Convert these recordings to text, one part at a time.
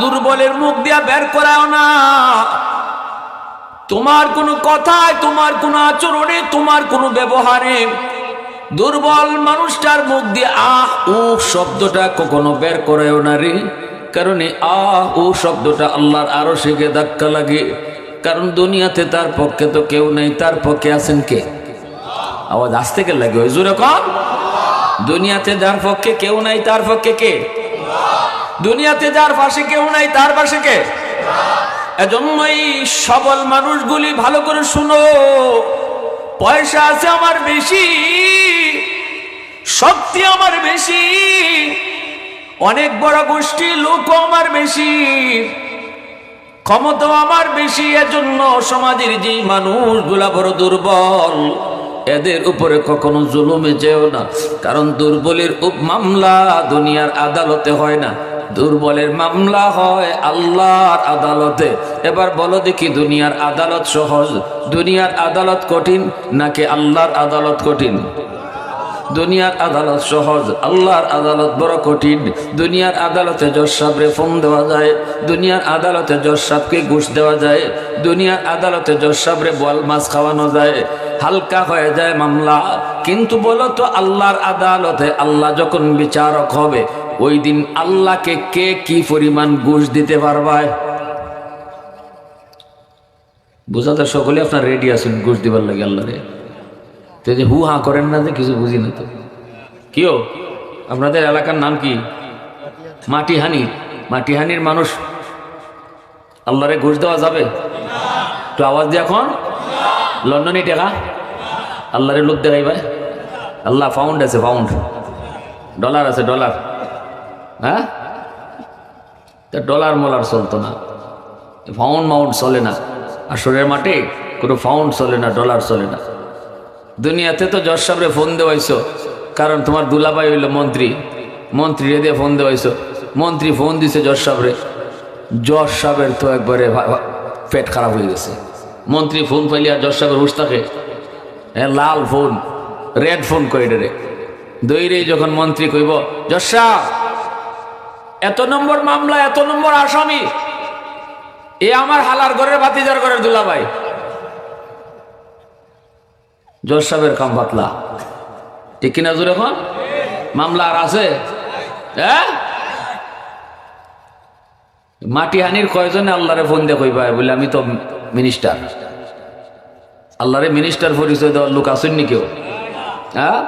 দুর্বলের মুখ দিয়া বের করাও না। তোমার কোনো কথায়, তোমার কোনো আচরণে, তোমার কোনো ব্যবহারে দুর্বল মানুষটার মুখ দিয়ে আহ ও শব্দটা কখনো বের করাও না রে। কারণ আহ ও শব্দটা আল্লাহর আরও শিখে ধাক্কা লাগে। কারণ দুনিয়াতে তার পক্ষে তো কেউ নেই, তার পক্ষে আছেন কে? আওয়াজ আসতে কে লাগে ওই জোরে কম দুনিয়াতে যার পক্ষে কেউ নাই, তার পক্ষে কে? দুনিয়াতে যার পাশে কেউ নাই, তার পাশে কে? এজন্যই সবল মানুষগুলি ভালো করে শুনো। পয়সা আছে আমার বেশি, শক্তি আমার বেশি, অনেক বড় গোষ্ঠী লোক আমার বেশি ক্ষমতা আমার বেশি। এজন্য সমাজের যে মানুষগুলা বড় দুর্বল, এদের উপরে কখনো জুলুমে যেও না, কারণ দুর্বলের মামলা দুনিয়ার আদালতে হয় না। দুর্বলের মামলা হয় আল্লাহর আদালতে। এবার বলো দেখি দুনিয়ার আদালত সহজ, দুনিয়ার আদালত কঠিন নাকি আল্লাহর আদালত কঠিন? দুনিয়ার আদালত সহজ, আল্লাহর আদালত বড় কঠিন। দুনিয়ার আদালতে জজ সাহেবরে ফোন দেওয়া যায়, দুনিয়ার আদালতে জজ সাহেবকে ঘুষ দেওয়া যায়, দুনিয়ার আদালতে জজ সাহেবরে বল মাছ খাওয়ানো যায়। হালকা হয়ে যায় মামলা, কিন্তু বলো তো আল্লাহর আদালতে আল্লাহ যখন বিচারক হবে ওই দিন আল্লাহকে কে কি পরিমাণ ঘুষ দিতে পারবায় বোঝাতে সকলে আপনার রেডি আছেন ঘুষ দিবার লাগে আল্লাহরে তো যে হু হা করেন না যে কিছু বুঝি না তো। কিও আপনাদের এলাকার নাম কি? মাটিহানি। মাটিহানির মানুষ আল্লাহরে ঘুষ দেওয়া যাবে? তো আওয়াজ দিয়ে এখন। লন্ডনে টেকা। আল্লাহরে লোক দেখাই ভাই আল্লাহ ফাউন্ড আছে ফাউন্ড ডলার আছে ডলার হ্যাঁ? তা ডলার মলার চলতো না। ফাউন্ড মাউন্ট চলে না। আর আসরের মাঠে কোনো ফাউন্ড চলে না ডলার চলে না। দুনিয়াতে তো জজ সাহেবরে ফোন দেওয়াইছো। কারণ তোমার দুলাভাই হইল মন্ত্রী। মন্ত্রী দিয়ে ফোন দেওয়াইছো। মন্ত্রী ফোন দিছে জজ সাহেবরে। জজ সাহেবের তো একবারে পেট খারাপ হয়ে গেছে। মন্ত্রী ফোন পাইলে আর জজ সাহেবের থাকে। হ্যাঁ লাল ফোন রেড ফোন কই রে দইরে যখন মন্ত্রী কইব, জজ সাহেব এত নম্বর মামলা, এত নম্বর আসামি। এ আমার হালার ঘরের বাতিজার ঘরের দুলাভাই। জজ সাহেবের কাম পাতলা। ঠিক কিনা জোর এখন? মামলা আর আছে? হ্যাঁ মাটিহানির কয়জনে আল্লাহরে ফোন দিয়ে কইবা? বলে আমি তো মিনিস্টার। আল্লাহরে মিনিস্টার পরিচয় দেওয়ার লোক আসেননি কেউ? হ্যাঁ?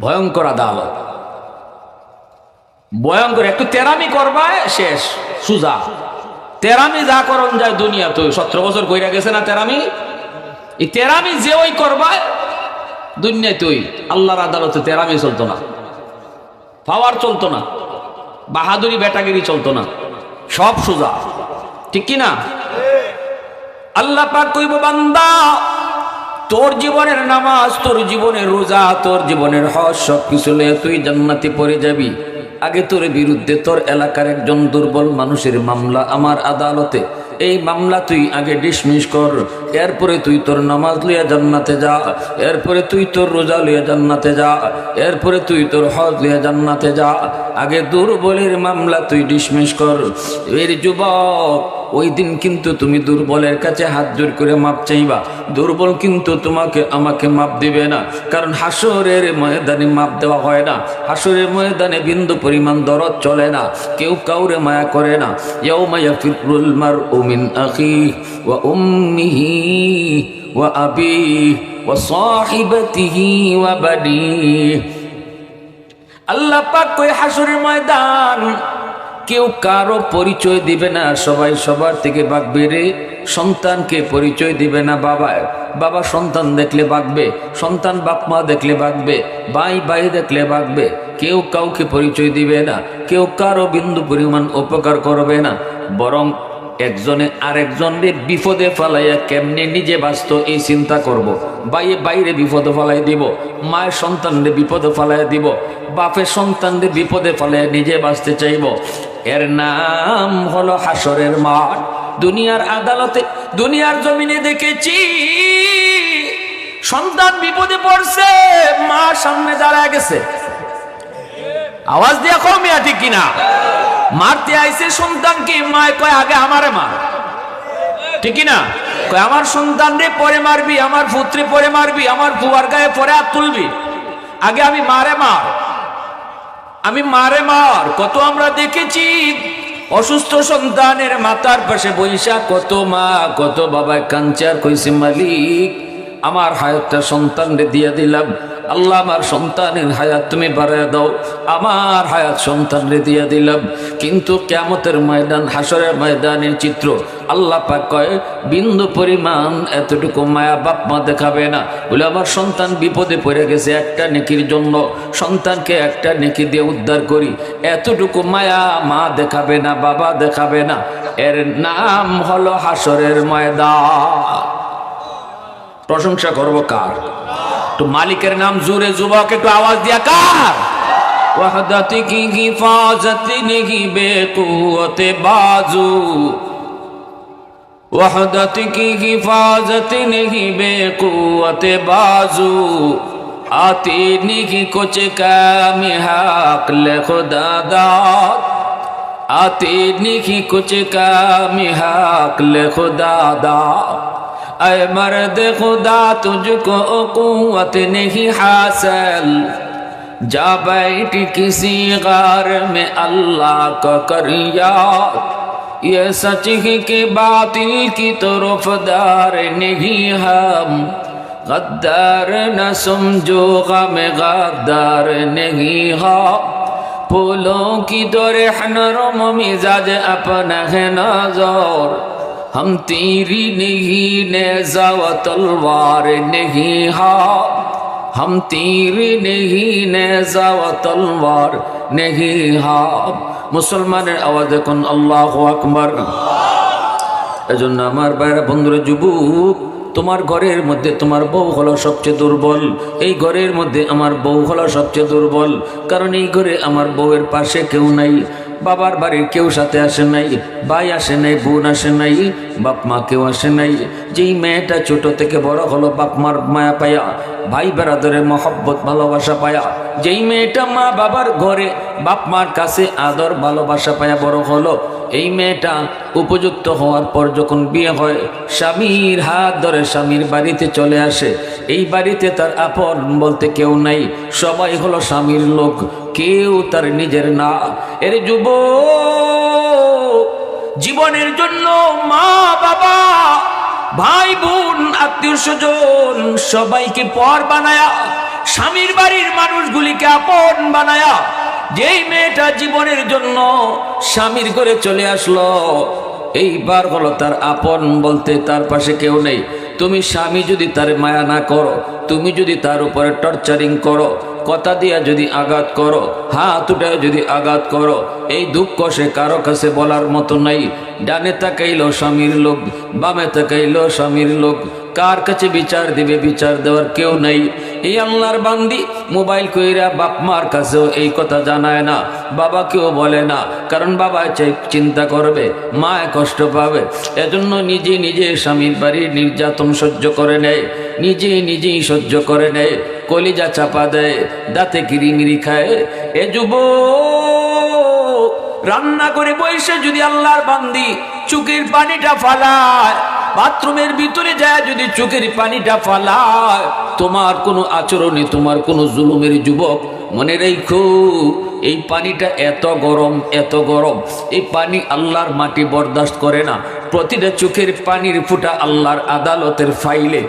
ভয়ঙ্কর আদালত। ভয়ঙ্কর, একটু তেরামি করবায় শেষ, সুজা। তেরামি যা করন যায় দুনিয়া তো সতেরো বছর কইরা গেছে না তেরামি? এই তেরামি যে ওই করবায় দুনিয়ায় তুই আল্লাহর আদালতে তেরামি চলতো না। পাওয়ার চলতো না। বাহাদুরি, বেটাগিরি চলতো না। সব সোজা। ঠিক কি না? আল্লাহ পাক কইব, বান্দা, তোর জীবনের নামাজ, তোর জীবনের রোজা, তোর জীবনের হজ সব কিছু তুই জান্নাতে পড়ে যাবি। আগে তোর বিরুদ্ধে তোর এলাকার একজন দুর্বল মানুষের মামলা আমার আদালতে। এই মামলা তুই আগে ডিসমিস কর, এরপরে তুই তোর নামাজ লইয়া জান্নাতে যা, এরপরে তুই তোর রোজা লইয়া জান্নাতে যা, এরপরে তুই তোর হজ লইয়া জান্নাতে যা। আগে দুর্বলের মামলা তুই ডিসমিস কর। এর যুবক ওই দিন কিন্তু তুমি দুর্বলের কাছে হাত জোর করে মাপ চাইবা। দুর্বল কিন্তু তোমাকে আমাকে মাপ দিবে না, কারণ হাসরের ময়দানে মাপ দেওয়া হয় না। হাসরের ময়দানে বিন্দু পরিমাণ দরদ চলে না, কেউ কাউরে মায়া করে না। ইয়াউমা ইয়াফিরুল মারউ মিন আখি ওয়া উম্মিহি ওয়া আবি ওয়া সাহিবাতিহি ওয়া বানিহি আল্লাহ পাক কই হাসরের ময়দান কেউ কারও পরিচয় দিবে না। সবাই সবার থেকে বাগবে রে। সন্তানকে পরিচয় দিবে না বাবা। বাবা সন্তান দেখলে বাগবে সন্তান বাপ মা দেখলে বাগবে ভাই ভাই দেখলে বাগবে কেউ কাউকে পরিচয় দিবে না। কেউ কারও বিন্দু পরিমাণ উপকার করবে না। বরং একজনে আরেকজনের বিপদে ফেলাইয়া কেমনে নিজে বাঁচত এই চিন্তা করব। বাইরে বাইরে বিপদে ফেলাই দিব। মায়ের সন্তানরে বিপদে ফেলাই দিব। বাপের সন্তানদের বিপদে ফেলাইয়া নিজে বাঁচতে চাইব। এর নাম হলো হাসরের মাঠ। দুনিয়ার আদালতে, দুনিয়ার জমিনে দেখেছি, সন্তান বিপদে পড়ছে, মা সামনে দাঁড়ায় গেছে। আওয়াজ দিয়ে কম কমিয়া ঠিক কিনা? মারতে আইছে সন্তানকে মায় কয়, আগে আমারে মার ঠিকই না কয়, আমার সন্তান রে, পরে মারবি, আমার পুত্রে পরে মারবি, আমার বুয়ার গায়ে পরে হাত তুলবি। আগে আমি মারে মার। আমি মারে মার, কত আমরা দেখেছি। অসুস্থ সন্তানের মাতার পাশে বৈশাখ কত মা, কত বাবা, কাঞ্চার কইছে মালিক। আমার হায়াতটা সন্তানরে দিয়ে দিলাম। আল্লাহ আমার সন্তানের হায়াত তুমি বাড়ায় দাও। আমার হায়াত সন্তানরে দিয়ে দিলাম। কিন্তু কেমতের ময়দান হাসরের ময়দানের চিত্র আল্লাহ পাক কয়, বিন্দু পরিমাণ এতটুকু মায়া বাপ মা দেখাবে না। বলে, আমার সন্তান বিপদে পড়ে গেছে একটা নেকির জন্য। সন্তানকে একটা নেকি দিয়ে উদ্ধার করি। এতটুকু মায়া মা দেখাবে না, বাবা দেখাবে না। এর নাম হলো হাসরের ময়দান। প্রশংসা করব কার? তো মালিকের নাম জুড়ে যুবক, একটু আওয়াজ দিয়া কার? ওয়াহদাতি বেকুয়তে বাজু। বেকুয়তে বাজু। আতি নিহি কুছ কামি হাক লে اے مرد خدا، تجھ کو قوت نہیں حاصل۔ جا بیٹھ کسی غار میں اللہ کا کر یاد یہ سچ ہی کہ باطل کی طرف دار نہیں ہم۔ غدار نہ سمجھو غم غدار نہیں ہا۔ پھولوں کی تو رہن روم مزاج اپنا ہے نازور ہم تیری নেহি نیزا و تلوار নেহি ہاں ہم تیری نہیں نیزا و تلوار نہیں ہاں মুসলমানের আওয়াজ এখন আল্লাহ আকবর। এজন্য আমার বাইরা বন্ধুরা, যুবক, তোমার ঘরের মধ্যে তোমার বউ হলো সবচেয়ে দুর্বল। এই ঘরের মধ্যে আমার বউ হলো সবচেয়ে দুর্বল। কারণ এই ঘরে আমার বউয়ের পাশে কেউ নাই। বাবার বাড়ির কেউ সাথে আসে নাই, ভাই আসে নাই, বোন আসে নাই, বাপ মা কেউ আসে নাই। যেই মেয়েটা ছোট থেকে বড় হলো, বাপ মার মায়া পায়া ভাই বেড়াদরের মহব্বত, ভালোবাসা পায়া। যেই মেয়েটা মা বাবার ঘরে বাপ মার কাছে আদর, ভালোবাসা পায়া বড় হলো। এই মেয়েটা উপযুক্ত হওয়ার পর যখন বিয়ে হয়, স্বামীর হাত ধরে স্বামীর বাড়িতে চলে আসে। এই বাড়িতে তার আপন বলতে কেউ নাই, সবাই হলো স্বামীর লোক, কেউ তার নিজের না। এর যুব জীবনের জন্য মা বাবা ভাই বোন, আত্মীয় স্বজন, সবাইকে পর বানায়া, স্বামীর বাড়ির মানুষগুলিকে আপন বানায়া, যেই মেয়েটা জীবনের জন্য স্বামীর করে চলে আসলো, এইবার হলো তার আপন বলতে তার পাশে কেউ নেই। তুমি স্বামী যদি তার মায়া না করো, তুমি যদি তার উপরে টর্চারিং করো, কথা দিয়া যদি আঘাত করো, হাত উঠায় যদি আঘাত করো, এই দুঃখ সে কারও কাছে বলার মতো নাই। ডানে তাকাইলো স্বামীর লোক, বামে তাকাইলো স্বামীর লোক। কার কাছে বিচার দিবে? বিচার দেওয়ার কেউ নাই। এই আল্লাহর বান্দি মোবাইল কইরা বাপ মার কাছেও এই কথা জানায় না বাবা কেউ বলে না, কারণ বাবা চিন্তা করবে, মা কষ্ট পাবে। এজন্য নিজে নিজে স্বামীর বাড়ির নির্যাতন সহ্য করে নেয়, নিজে নিজেই সহ্য করে নেয়, কলিজা চাপা দেয়, দাঁতে কিরিমিরি খায়। এ যুব রান্না করে বসে যদি আল্লাহর বান্দি চুকের পানিটা ফালায়, বাথরুমের ভিতরে যায় যদি চোখের পানিটা ফালায়, তোমার কোনো আচরণে, তোমার কোনো জুলুমের যুবক মনে রেখো, এই পানিটা এত গরম এত গরম, এই পানি আল্লাহর মাটি বরদাস্ত করে না। প্রতিটা চোখের পানির ফুটা আল্লাহর আদালতের ফাইলে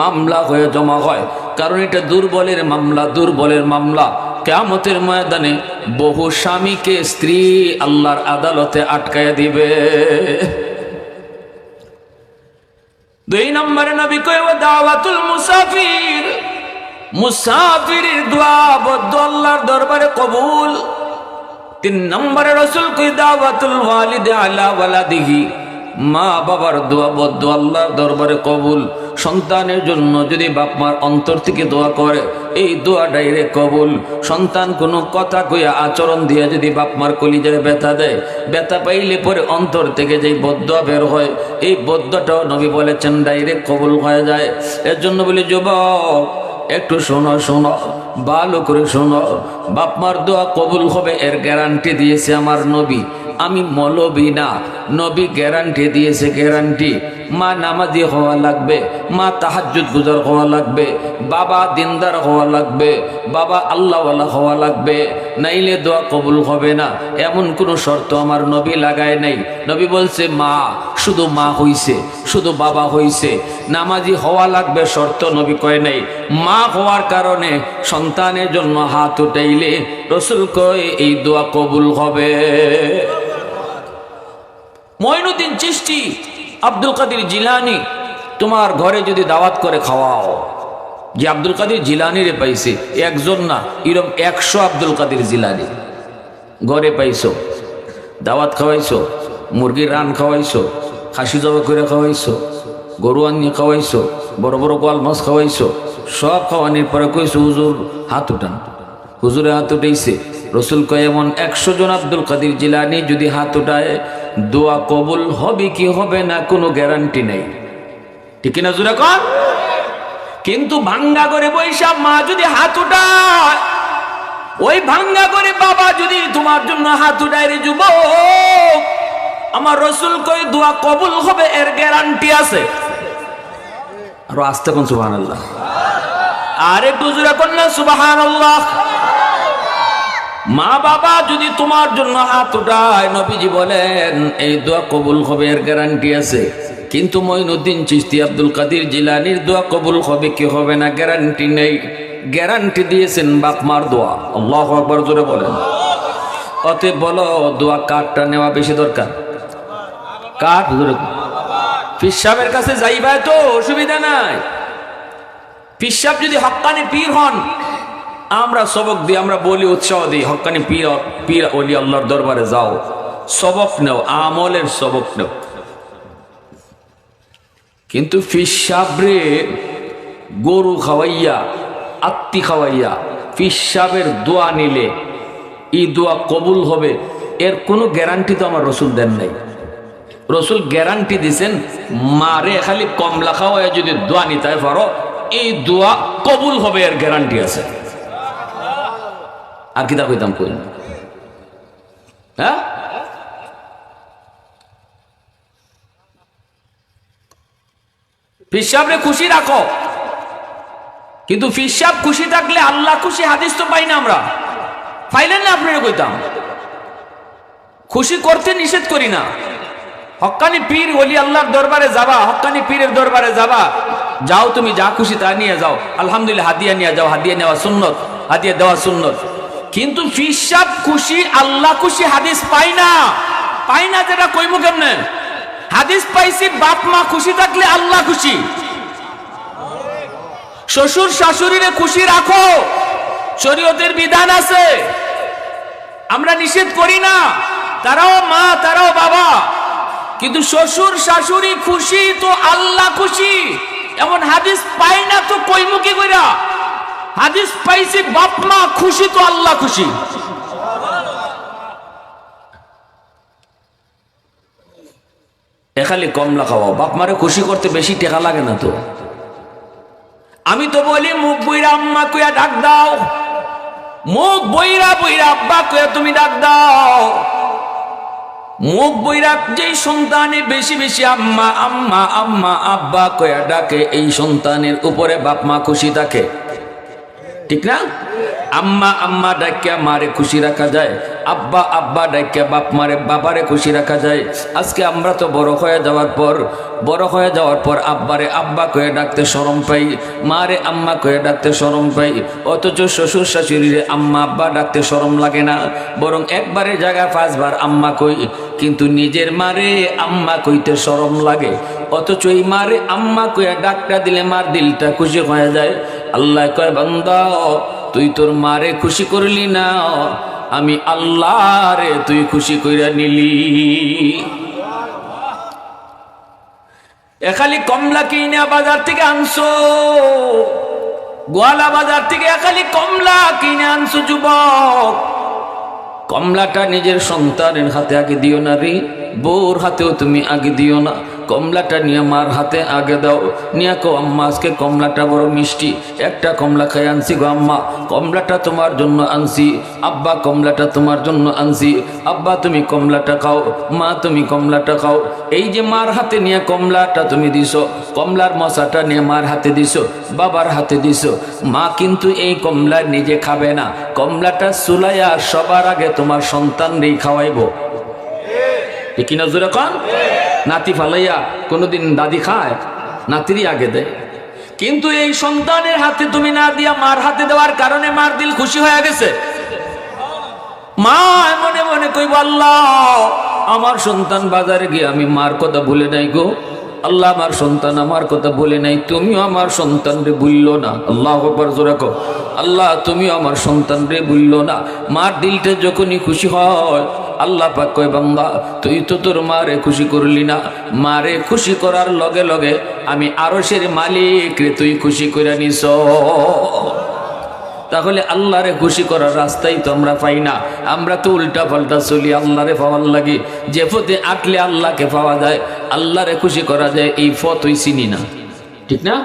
মামলা হয়ে জমা হয়। কারণ এটা দুর্বলের মামলা দুর্বলের মামলা। কেমতের ময়দানে বহু স্বামীকে স্ত্রী আল্লাহর আদালতে আটকায় দিবে। দুই নম্বরে নবী কয় দাওয়াতুল মুসাফির, মুসাফিরের দোয়া বদ্ধ আল্লাহর দরবারে কবুল। তিন নম্বরে রসুল কই দাওয়াতুল ওয়ালিদে আলা ওয়ালাদিহি। মা বাবার দোয়া বদ্ধ, আল্লাহর দরবারে কবুল। সন্তানের জন্য যদি বাপ মার অন্তর থেকে দোয়া করে, এই দোয়া ডাইরেক্ট কবুল। সন্তান কোনো কথা কইয়া আচরণ দিয়ে যদি বাপ মার কলিজায় ব্যথা দেয়, ব্যথা পাইলে পরে অন্তর থেকে যেই বদ্ধ বের হয়, এই বদ্ধটাও নবী বলেছেন ডাইরেক্ট কবুল হয়ে যায়। এর জন্য বলি, যুবক, একটু শোনো শোনো, ভালো করে শোনো। বাপমার দোয়া কবুল হবে এর গ্যারান্টি দিয়েছে আমার নবী। আমি মলবি না। নবী গ্যারান্টি দিয়েছে গ্যারান্টি মা নামাজি হওয়া লাগবে, মা তাহাজ্জুদ গুজার হওয়া লাগবে, বাবা দিনদার হওয়া লাগবে, বাবা আল্লাহওয়ালা হওয়া লাগবে। নাইলে দোয়া কবুল হবে না। এমন কোনো শর্ত আমার নবী লাগায় নাই। নবী বলছে, মা, শুধু মা হইছে, শুধু বাবা হইছে। নামাজি হওয়া লাগবে শর্ত নবী কয় নাই। মা হওয়ার কারণে সন্তানের জন্য হাত উঠাইলে রসুল কয়, এই দোয়া কবুল হবে। মঈনুদ্দিন চিষ্টি আব্দুল কাদির জিলানি, তোমার ঘরে যদি দাওয়াত করে খাওয়াও। যে আব্দুল কাদির জিলানিরে পাইছে, একজন না, এরম একশো আব্দুল কাদির জিলানি। ঘরে পাইছো, দাওয়াত খাওয়াইছো, মুরগির রান খাওয়াইছো, খাসি জবা করে খাওয়াইছো, গরু আনিয়ে খাওয়াইছো, বড় বড় গোয়াল মাছ খাওয়াইছো, সব খাওয়ানির পরে কইছো, হুজুর, হাত উঠান। হুজুরে হাত উঠাইছে, রসুল কয়, এমন একশো জন আব্দুল কাদির জিলানি যদি হাত উঠায় দোয়া কবুল হবে কি হবে না কোনো গ্যারান্টি নেই। ঠিক না জুরা কর কিন্তু ভাঙ্গা করে বৈশা মা যদি হাত উঠায়, ওই ভাঙ্গা করে বাবা যদি তোমার জন্য হাত উঠায় রে যুবক, আমার রসুল কই দোয়া কবুল হবে এর গ্যারান্টি আছে? আরও আসতে কোন সুবাহ আল্লাহ আর একটু কন্যা সুবাহান আল্লাহ মা বাবা যদি তোমার জন্য হাত উঠায়, নবীজি বলেন, এই দোয়া কবুল হবে, এর গ্যারান্টি আছে। কিন্তু মঈনুদ্দিন চিস্তি আব্দুল কাদির জিলানির দোয়া কবুল হবে কি হবে না গ্যারান্টি নেই। গ্যারান্টি দিয়েছেন বাপ মার দোয়া। আল্লাহ আকবর জোরে বলেন। অতএব বলো, দোয়া কাঠটা নেওয়া বেশি দরকার? কাঠ ধরে ফিসাবের কাছে যাইবা তো, অসুবিধা নাই। পিসাব যদি হক্কানি পীর হন আমরা সবক দিই, আমরা বলি উৎসাহ দিই, হকানি পীর পীর অলি আল্লাহর দরবারে যাও। সবক নেও, আমলের সবক নেও। কিন্তু ফিসাবরে গরু খাওয়াইয়া, আত্মি খাওয়াইয়া ফিসাবের দোয়া নিলে এই দোয়া কবুল হবে, এর কোনো গ্যারান্টি তো আমার রসুল দেন নাই। রসুল গ্যারান্টি দিছেন, মারে খালি কমলা খাওয়ায় যদি দোয়া নিতে পারো, এই দোয়া কবুল হবে, এর গ্যারান্টি আছে। আর কিতা কইতাম কই হ্যাঁ? ফিসাবরে খুশি রাখো। কিন্তু ফিসাব খুশি থাকলে আল্লাহ খুশি হাদিস তো পাই না আমরা। পাইলেন না আপনারা কইতাম খুশি করতে নিষেধ করি না। হক্কানি পীর ওলি আল্লাহর দরবারে যাবা হক্কানি পীরের দরবারে যাবা। যাও তুমি যা খুশি তা নিয়ে যাও। আলহামদুলিল্লাহ, হাদিয়া নিয়ে যাও, হাদিয়া নেওয়া সুন্নত, হাদিয়া দেওয়া সুন্নত। কিন্তু ফিসাব খুশি, আল্লাহ খুশি হাদিস পাই না। পাই না যেটা কইমু কেমনে? হাদিস পাইছি, বাপ মা খুশি থাকলে আল্লাহ খুশি। শ্বশুর শাশুড়িরে খুশি রাখো। শরীয়তের বিধান আছে। আমরা নিষেধ করি না। তারাও মা, তারাও বাবা। কিন্তু শ্বশুর শাশুড়ি খুশি তো আল্লাহ খুশি। এমন হাদিস পাই না তো কইমুখী কইরা? হাদিস পাইছি, বাপ মা খুশি তো আল্লাহ খুশি। খালি কমলা খাওয়াও বাপ মারে খুশি করতে বেশি টেকা লাগে না তো। আমি তো বলি, মুখ বইরা আম্মা কুয়া ডাক দাও। মুখ বইরা বইরা আব্বা কুয়া তুমি ডাক দাও। মুখ বইরা যেই সন্তানে বেশি বেশি আম্মা আম্মা আম্মা, আব্বা কয়া ডাকে, এই সন্তানের উপরে বাপ মা খুশি থাকে। ঠিক না? আম্মা আম্মা ডাকিয়া মারে খুশি রাখা যায়। আব্বা আব্বা ডাকিয়া বাপ মারে, বাবারে খুশি রাখা যায়। আজকে আমরা তো বড় হয়ে যাওয়ার পর, বড় হয়ে যাওয়ার পর আব্বারে আব্বা কয়ে ডাকতে শরম পাই, মারে আম্মা কয়ে ডাকতে শরম পাই। অথচ শ্বশুর শাশুড়িরে আম্মা, আব্বা ডাকতে শরম লাগে না। বরং একবারে জায়গায় পাঁচবার আম্মা কই, কিন্তু নিজের মারে আম্মা কইতে শরম লাগে। অথচ এই মারে আম্মা কইয়া ডাকটা দিলে মার দিলটা খুশি হয়ে যায়। আল্লাহ কয়, বান্দা, তুই তোর মারে খুশি করলি না। আমি আল্লাহ রে তুই খুশি কইরা নিলি। এখালি কমলা কিনে বাজার থেকে আনছো, গোয়ালা বাজার থেকে একালি কমলা কিনে আনছো, যুবক। কমলাটা নিজের সন্তানের হাতে আগে দিও না রে, বউর হাতেও তুমি আগে দিও না। কমলাটা নিয়ে মার হাতে আগে দাও। নিয়ে কো আম্মা, আজকে কমলাটা বড় মিষ্টি। একটা কমলা খাই আনছি গো আম্মা। কমলাটা তোমার জন্য আনছি। আব্বা, কমলাটা তোমার জন্য আনছি। আব্বা, তুমি কমলাটা খাও। মা, তুমি কমলাটা খাও। এই যে মার হাতে নিয়ে কমলাটা তুমি দিছো, কমলার মশাটা নিয়ে মার হাতে দিছো, বাবার হাতে দিছো। মা কিন্তু এই কমলা নিজে খাবে না। কমলাটা সুলাইয়া সবার আগে তোমার সন্তানরেই খাওয়াইবো। কি নজরে কন? নাতি ফালাইয়া কোনোদিন দাদি খায়, নাতিরই আগে দেয়। কিন্তু এই সন্তানের হাতে তুমি না দিয়া মার হাতে দেওয়ার কারণে মার দিল খুশি হয়ে গেছে। মা মনে মনে কইব, আল্লাহ, আমার সন্তান বাজারে গিয়ে আমি মার কথা ভুলে নাই গো। আল্লাহ, আমার সন্তান আমার কথা বলে নাই, তুমিও আমার সন্তান রে ভুললো না। আল্লাহ একবার জোরে আল্লাহ, তুমিও আমার সন্তান রে ভুললো না। মার দিলটা যখনই খুশি হয় আল্লাহ পাক কয়, বান্দা, তুই তো তোর মারে খুশি করলি না। মারে খুশি করার লগে লগে আমি আরশের মালিক রে তুই খুশি করে নিস তাহলে আল্লাহরে খুশি করার রাস্তাই তো আমরা পাই না। আমরা তো উল্টা পাল্টা চলি, আল্লাহরে পাওয়ার লাগে। যে পথে আটলে আল্লাহকে পাওয়া যায়, আল্লাহরে খুশি করা যায়, এই পথই চিনি না। ঠিক না?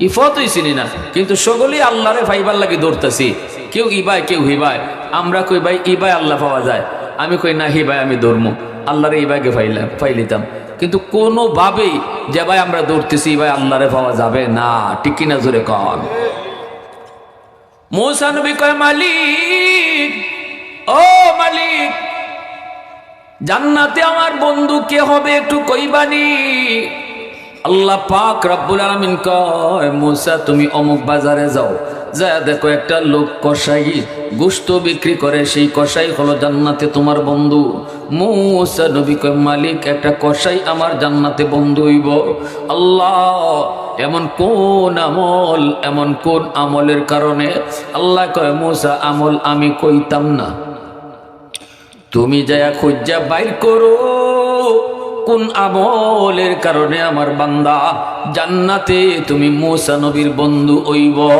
এই পথই চিনি না। কিন্তু সকলেই আল্লাহরে পাইবার লাগে দৌড়তেছি কেউ ইবায়, কেউ হিবায়। আমরা কই ভাই, ইবায় আল্লাহ পাওয়া যায়। আমি কই, না হি ভাই, আমি দৌড়মু। আল্লাহরে ইবাইকে পাইলাম পাইলিতাম কিন্তু কোনোভাবেই যে, ভাই, আমরা দৌড়তেছি, ভাই, আল্লাহরে পাওয়া যাবে না। ঠিক কিনা জোরে কন। মৌসা নবী কয়, মালিক, ও মালিক, জান্নাতে আমার বন্ধু কে হবে একটু কইবানি? আল্লাহ পাক রব্বুল আলমিন কয়, মুসা, তুমি অমুক বাজারে যাও। যা দেখো, একটা লোক কষাই গোস্ত বিক্রি করে, সেই কষাই হলো জান্নাতে তোমার বন্ধু। মুসা নবী কয়, মালিক, একটা কষাই আমার জান্নাতে বন্ধু হইব। আল্লাহ, এমন কোন আমল, এমন কোন আমলের কারণে? আল্লাহ কয়, মুসা, আমল আমি কইতাম না। তুমি যায়া খুঁজা বাইর করো। কোন আমলের কারণে আমার বান্দা জান্নাতে তুমি মুসা নবীর বন্ধু হইব?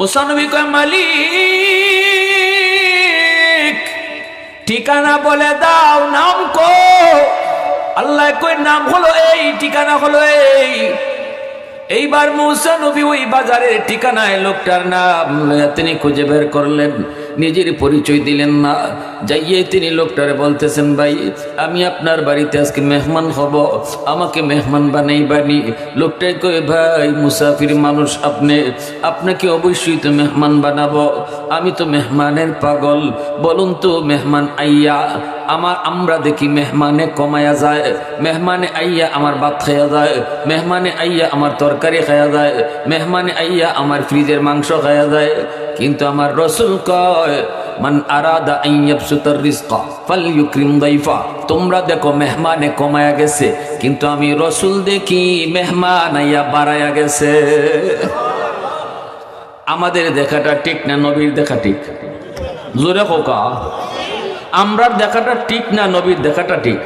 মুসা নবী কয়, মালিক, ঠিকানা বলে দাও, নাম কো। আল্লাহ কই নাম হলো এই, ঠিকানা হলো এই। এইবার মৌসা নবী ওই বাজারের ঠিকানায় লোকটার নাম তিনি খুঁজে বের করলেন। নিজের পরিচয় দিলেন না। যাইয়ে তিনি লোকটারে বলতেছেন, ভাই, আমি আপনার বাড়িতে আজকে মেহমান হব। আমাকে মেহমান বানাই বানি লোকটাই কয়ে, ভাই, মুসাফির মানুষ আপনি। আপনাকে অবশ্যই তো মেহমান বানাবো। আমি তো মেহমানের পাগল। বলুন তো মেহমান আইয়া আমার আমরা দেখি মেহমানে কমায়া যায়, মেহমানে আইয়া আমার ভাত খাইয়া যায়, মেহমানে আইয়া আমার তরকারি খাইয়া যায়, মেহমানে আইয়া আমার ফ্রিজের মাংস খাইয়া যায়। কিন্তু আমার রসুল কয়, মান আরাদা আইয়াবসুতার রিজকা, ফালইউকরিম দাইফা। তোমরা দেখো মেহমানে কমায়া গেছে, কিন্তু আমি রসুল দেখি মেহমান আইয়া বাড়ায়া গেছে। আমাদের দেখাটা ঠিক না, নবীর দেখা ঠিক? জোরে কোকা আমরার দেখাটা ঠিক না নবীর দেখাটা ঠিক?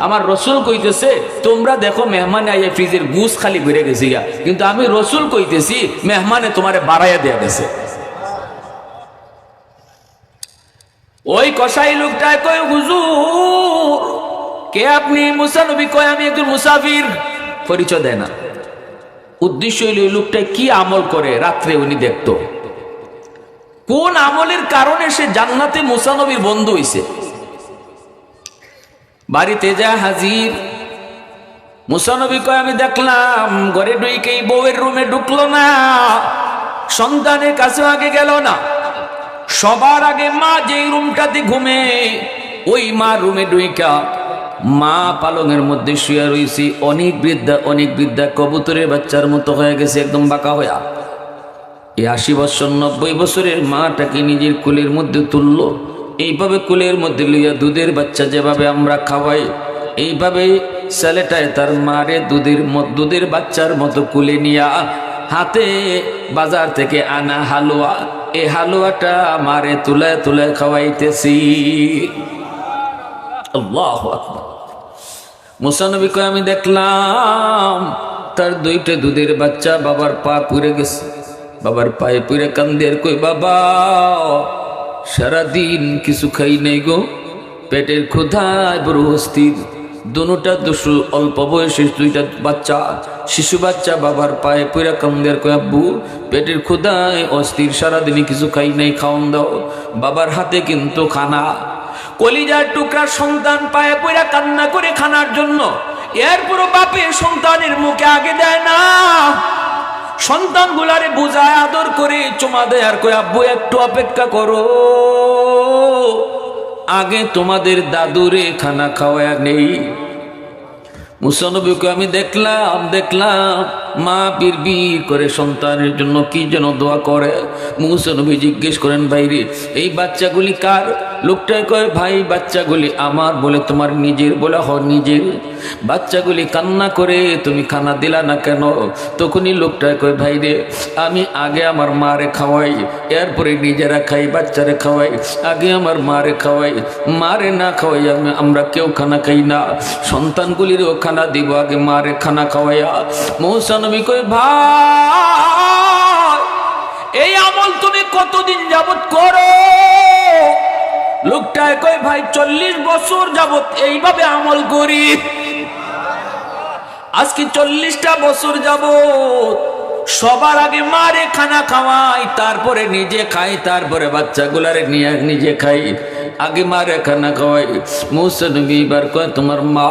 আমার রসুল কইতেছে, তোমরা দেখো মেহমানে আইয়া ফ্রিজের গুস খালি ঘুরে গেছি গা। কিন্তু আমি রসুল কইতেছি, মেহমানে তোমারে বাড়াইয়া দেয়া গেছে। ওই কসাই লোকটায় কয়, হুজুর, কে আপনি? মুসা নবী কয়, আমি একজন মুসাফির। পরিচয় দেয় না। উদ্দেশ্য হইল ওই লোকটায় কি আমল করে, রাত্রে উনি দেখতো। কোন আমলের কারণে সে জান্নাতে মুসানবীর বন্ধু হইছে? বাড়িতে যা হাজির। মুসানবী কয়, আমি দেখলাম ঘরে ঢুইকেই বউয়ের রুমে ঢুকলো না। সন্তানের কাছে আগে গেল না। সবার আগে মা যেই রুমটাতে ঘুমে, ওই মা রুমে ঢুইকা মা পালঙের মধ্যে শুয়ে রইছি। অনেক বৃদ্ধা অনেক বৃদ্ধা কবুতরের বাচ্চার মতো হয়ে গেছে, একদম বাঁকা হইয়া। এই আশি বছর, নব্বই বছরের মাটাকে নিজের কুলের মধ্যে তুলল। এইভাবে কুলের মধ্যে লইয়া দুধের বাচ্চা যেভাবে আমরা খাওয়াই, এইভাবে ছেলেটায় তার মারে দুধের দুধের বাচ্চার মতো কুলে নিয়া হাতে বাজার থেকে আনা হালুয়া। এই হালুয়াটা মারে তুলে তুলে খাওয়াইতেছি। আল্লাহ মুসানবী আমি দেখলাম তার দুইটা দুধের বাচ্চা বাবার পা পুড়ে গেছে। বাবার পায়ে পুড়ে কান্দের কই, বাবা, সারাদিন কিছু খাই নাই গো। পেটের ক্ষুধায় বড় অস্থির। দুটা দুশো অল্প বয়সী দুইটা বাচ্চা, শিশু বাচ্চা, বাবার পায়ে পুরা কয় আব্বু, পেটের ক্ষুদায় অস্থির সারাদিনে কিছু খাই নাই খাওয়ান দাও। বাবার হাতে কিন্তু খানা। কলিজার টুকরা সন্তান পায়ে পুরা কান্না করে খানার জন্য, এরপরও বাপে সন্তানের মুখে আগে দেয় না। সন্তান গুলারে বুঝায়, আদর করে চুমা দেয় আর কই আব্বু, একটু অপেক্ষা করো। আগে তোমাদের দাদুরে খানা খাওয়া নেই। মুসানবীকে আমি দেখলাম দেখলাম, মা বীর করে সন্তানের জন্য কি যেন দোয়া করে। মুসানবী জিজ্ঞেস করেন, ভাইরে, এই বাচ্চাগুলি কার? লোকটাই কয়, ভাই, বাচ্চাগুলি আমার বলে তোমার নিজের বলে হ নিজের। বাচ্চাগুলি কান্না করে, তুমি খানা দিলা না কেন? তখনই লোকটাই কয়, ভাই রে, আমি আগে আমার মারে খাওয়াই, এরপরে নিজেরা খাই, বাচ্চারে খাওয়াই। আগে আমার মারে খাওয়াই, মারে না খাওয়াই, আমি, আমরা কেউ খানা খাই না। সন্তানগুলিরও খানা দিব, আগে মারে খানা খাওয়াইয়া। মৌসানবী কই ভাই, এই আমল তুমি কতদিন যাবত করো? লোকটায় কই ভাই চল্লিশ বছর যাবত এইভাবে আমল করি। আজকে চল্লিশটা বছর যাবত সবার আগে মারে খানা খাওয়াই, তারপরে নিজে খাই, তারপরে বাচ্চাগুলারে নিয়ে নিজে খাই। আগে মারে খানা খাওয়াই। মুসনবী এবার কয়, তোমার মা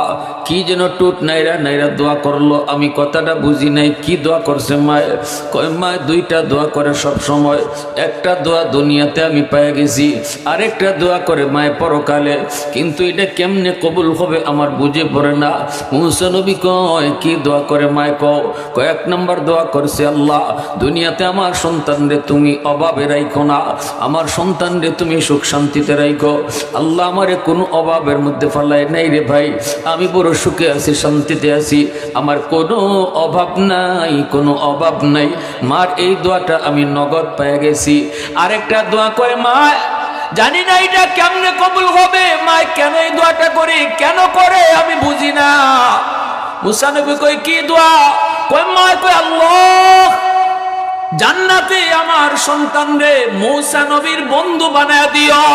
কি যেন টুট নাইরা নাইরা দোয়া করল, আমি কথাটা বুঝি নাই, কি দোয়া করছে মায়ের কয় মা দুইটা দোয়া করে সব সময়। একটা দোয়া দুনিয়াতে আমি পেয়ে গেছি, আরেকটা দোয়া করে মায়ের পরকালে। কিন্তু এটা কেমনে কবুল হবে আমার বুঝে পড়ে না। মুসনবী কয়, কি দোয়া করে মায় কও? কয়েক নম্বর দোয়া করছে আল্লাহ, দুনিয়াতে আমার সন্তানরে তুমি অভাবে রাইখো না। আমার সন্তানরে তুমি সুখ শান্তিতে রাইখো। আল্লাহ আমারে কোনো অভাবের মধ্যে ফালাই নাই রে ভাই। আমি বড় সুখে আছি, শান্তিতে আছি। আমার কোনো অভাব নাই, কোনো অভাব নাই। মার এই দোয়াটা আমি নগদ পেয়ে গেছি। আরেকটা দোয়া কয়, মা, জানি না এটা কেমনে কবুল হবে। মা, কেন এই দোয়াটা করে, কেন করে আমি বুঝি না। মুসানবী কই কি দোয়া? কই মা কই আল্লাহ, জান্নাতে আমার সন্তান রে মৌসা নবীর বন্ধু বানায় দিও।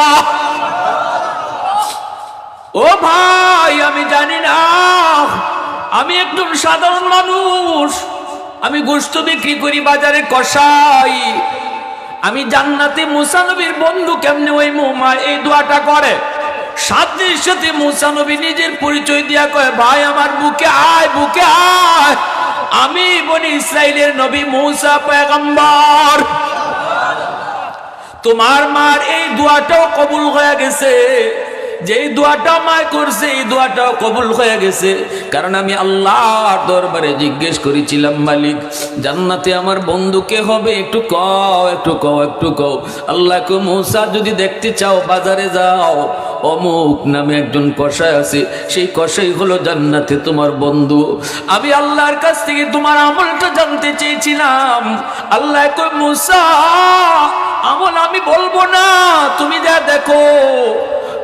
ও ভাই, আমি জানি না, আমি একদম সাধারণ মানুষ, আমি গোস্ত বিক্রি করি, বাজারে কষাই। আমি জান্নাতে মুসানবীর বন্ধু কেমনে ওই মৌমা এই দোয়াটা করে? সাথে সাথে মুসানবী নিজের পরিচয় দিয়া কয়, ভাই, আমার বুকে আয় বুকে আয়। আমি বনি ইসরায়েলের নবী মৌসা পয়গম্বর। তোমার মার এই দোয়াটাও কবুল হয়ে গেছে। যে দোয়াটা মায় করছে, এই দোয়াটাও কবুল হয়ে গেছে। কারণ আমি আল্লাহর দরবারে জিজ্ঞেস করেছিলাম, মালিক, জান্নাতে আমার বন্ধুকে হবে? একটু কও একটু কও একটু কও। আল্লাহকে মৌসা যদি দেখতে চাও, বাজারে যাও। অমুক নামে একজন কষাই আছে, সেই কষাই হলো জান্নাতে তোমার বন্ধু। আমি আল্লাহর কাছ থেকে তোমার আমলটা জানতে চেয়েছিলাম। আল্লাহ কই মুসা, আমল আমি বলব না, তুমি যা দেখো,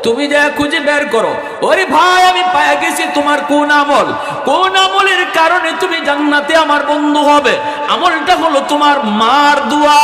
তুমি যা খুঁজে বের করো। ওরে ভাই, আমি পায়ে গেছি তোমার কোন আমল? কোন আমলের কারণে তুমি জান্নাতে আমার বন্ধু হবে? আমলটা হলো তোমার মার দোয়া।